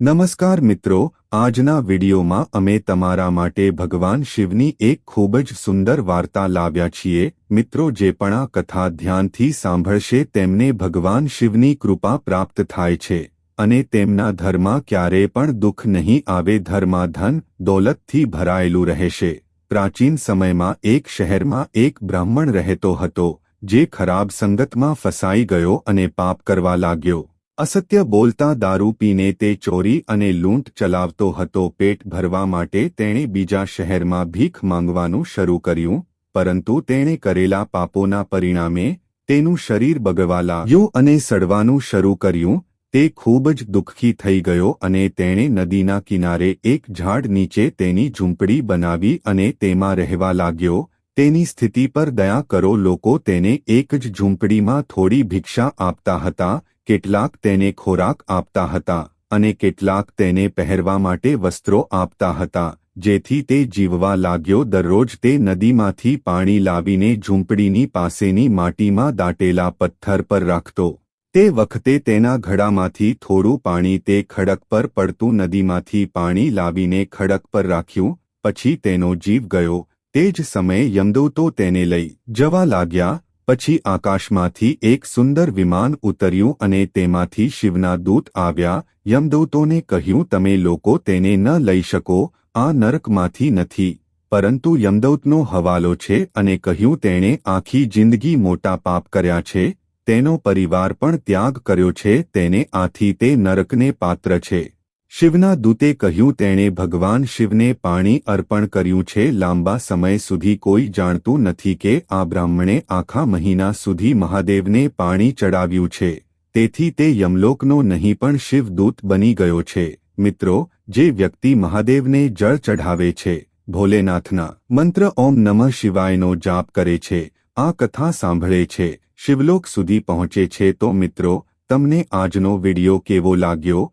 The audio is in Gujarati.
નમસ્કાર મિત્રો, આજના વિડીયોમાં અમે તમારા માટે ભગવાન શિવની એક ખૂબ જ સુંદર વાર્તા લાવ્યા છીએ. મિત્રો, જે પણ આ કથા ધ્યાનથી સાંભળશે તેમને ભગવાન શિવની કૃપા પ્રાપ્ત થાય છે અને તેમના ધર્મમાં ક્યારેય પણ દુઃખ નહીં આવે ધર્મમાં ધન દોલતથી ભરાયેલું રહેશે. પ્રાચીન સમયમાં એક શહેરમાં એક બ્રાહ્મણ રહેતો હતો, જે ખરાબ સંગતમાં ફસાઈ ગયો અને પાપ કરવા લાગ્યો. અસત્ય બોલતા દારૂ પીને તે ચોરી અને લૂંટ ચલાવતો હતો, પેટ ભરવા માટે તેણે બીજા શહેરમાં ભીખ માંગવાનું શરૂ કર્યું, પરંતુ તેણે કરેલા પાપોના પરિણામે તેનું શરીર બગડવા લાગ્યું અને સડવાનું શરૂ કર્યું, તે ખૂબ જ દુઃખી થઈ ગયો અને તેણે નદીના કિનારે એક ઝાડ નીચે તેની ઝૂંપડી બનાવી અને તેમાં રહેવા લાગ્યો, તેની સ્થિતિ પર દયા કરો, લોકો તેને એક જ ઝૂંપડીમાં થોડી ભિક્ષા આપતા હતા કેટલાક તેને ખોરાક આપતા હતા અને કેટલાક તેને પહેરવા માટે વસ્ત્રો આપતા હતા, જેથી તે જીવવા લાગ્યો. દરરોજ તે નદીમાંથી પાણી લાવીને ઝૂંપડીની પાસેની માટીમાં દાટેલા પથ્થર પર રાખતો. તે વખતે તેના ઘડામાંથી થોડું પાણી તે ખડક પર પડતું નદીમાંથી પાણી લાવીને ખડક પર રાખ્યું, પછી તેનો જીવ ગયો. તે જ સમયે યમદૂતો તેને લઈ જવા લાગ્યા. પછી આકાશમાંથી એક સુંદર વિમાન ઉતર્યું અને તેમાંથી શિવના દૂત આવ્યા, યમદૂતોને કહ્યું, તમે લોકો તેને ન લઈ શકો, આ નરકમાંથી નથી. પરંતુ યમદૌતનો હવાલો છે અને કહ્યું, તેણે આખી જિંદગી મોટા પાપ કર્યા છે, તેનો પરિવાર પણ ત્યાગ કર્યો છે, તેને આથી તે નરકને પાત્ર છે. શિવના દૂતે કહ્યું, તેણે ભગવાન શિવને પાણી અર્પણ કર્યું છે. લાંબા સમય સુધી કોઈ જાણતું નથી કે આ બ્રાહ્મણે આખા મહિના સુધી મહાદેવને પાણી ચડાવ્યું છે. તેથી તે યમલોકનો નહીં, પણ શિવદૂત બની ગયો છે. મિત્રો, જે વ્યક્તિ મહાદેવને જળ ચઢાવે છે, ભોલેનાથના મંત્ર ઓમ નમઃ શિવાયનો જાપ કરે છે. આ કથા સાંભળે છે. શિવલોક સુધી પહોંચે છે. તો મિત્રો, તમને આજનો વિડિયો કેવો લાગ્યો?